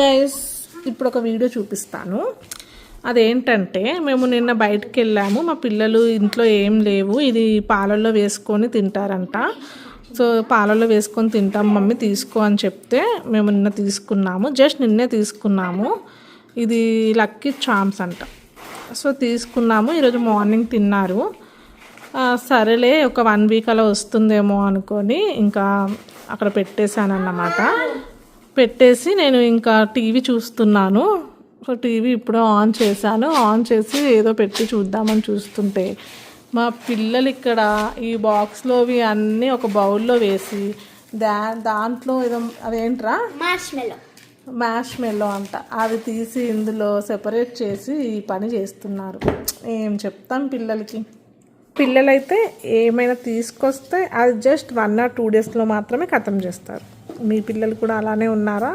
Guys ఇప్పుడు ఒక video చూపిస్తాను. అదేంటంటే మేము నిన్న బయటకు వెళ్ళాము మా పిల్లలు ఇంట్లో ఏం లేవు. ఇది పాలల్లో వేసుకొని తింటారంట. సో పాలల్లో వేసుకొని తింటాం మమ్మీ తీసుకో అని చెప్తే మేము నిన్న తీసుకున్నాము. జస్ట్ నిన్నే తీసుకున్నాము. ఇది లక్కీ చామ్స్ అంట. సో తీసుకున్నాము. ఈరోజు మార్నింగ్ తిన్నారు. సరేలే ఒక వన్ వీక్ అలా వస్తుందేమో అనుకొని ఇంకా అక్కడ పెట్టేశాను అన్నమాట పెట్టేసి నేను ఇంకా టీవీ చూస్తున్నాను. సో టీవీ ఇప్పుడు ఆన్ చేశాను. ఆన్ చేసి ఏదో పెట్టి చూద్దామని చూస్తుంటే మా పిల్లలు ఇక్కడ ఈ బాక్స్లోవి అన్నీ ఒక బౌల్లో వేసి దా దాంట్లో ఏదో అదేంట్రా? మ్యాష్ మెల్లో అంట. అవి తీసి ఇందులో సెపరేట్ చేసి ఈ పని చేస్తున్నారు. ఏం చెప్తాం పిల్లలకి? పిల్లలైతే ఏమైనా తీసుకొస్తే అది జస్ట్ వన్ ఆర్ టూ డేస్లో మాత్రమే ఖతం చేస్తారు. మీ పిల్లలు కూడా అలానే ఉన్నారా?